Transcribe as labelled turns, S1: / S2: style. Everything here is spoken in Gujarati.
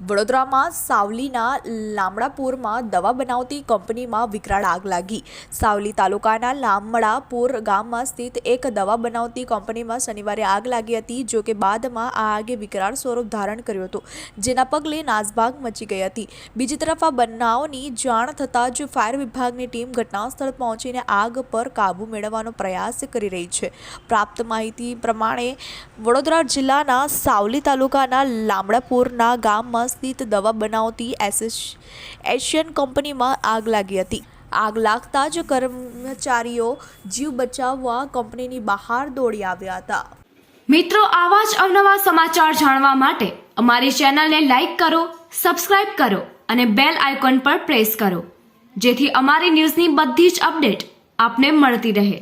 S1: વડોદરામાં સાવલીના લામડાપુરમાં દવા બનાવતી કંપનીમાં વિકરાળ આગ લાગી. સાવલી તાલુકાના લામડાપુર ગામમાં સ્થિત એક દવા બનાવતી કંપનીમાં શનિવારે આગ લાગી હતી, જો કે બાદમાં આ આગે વિકરાળ સ્વરૂપ ધારણ કર્યું હતું, જેના પગલે નાસભાગ મચી ગઈ હતી. બીજી તરફ આ બનાવની જાણ થતાં જ ફાયર વિભાગની ટીમ ઘટનાસ્થળ પહોંચીને આગ પર કાબૂ મેળવવાનો પ્રયાસ કરી રહી છે. પ્રાપ્ત માહિતી પ્રમાણે વડોદરા જિલ્લાના સાવલી તાલુકાના લામડાપુરના ગામમાં સ્થિત દવા બનાવતી એસએસ એશિયન કંપનીમાં આગ લાગી હતી. આગ લાગતા જ કર્મચારીઓ જીવ બચાવવા કંપનીની બહાર દોડી આવ્યા હતા.
S2: મિત્રો, આવા જ અવનવા સમાચાર જાણવા માટે અમારી ચેનલને લાઈક કરો, સબસ્ક્રાઇબ કરો અને બેલ આઇકોન પર પ્રેસ કરો, જેથી અમારી ન્યૂઝની બધી જ અપડેટ આપને મળતી રહે.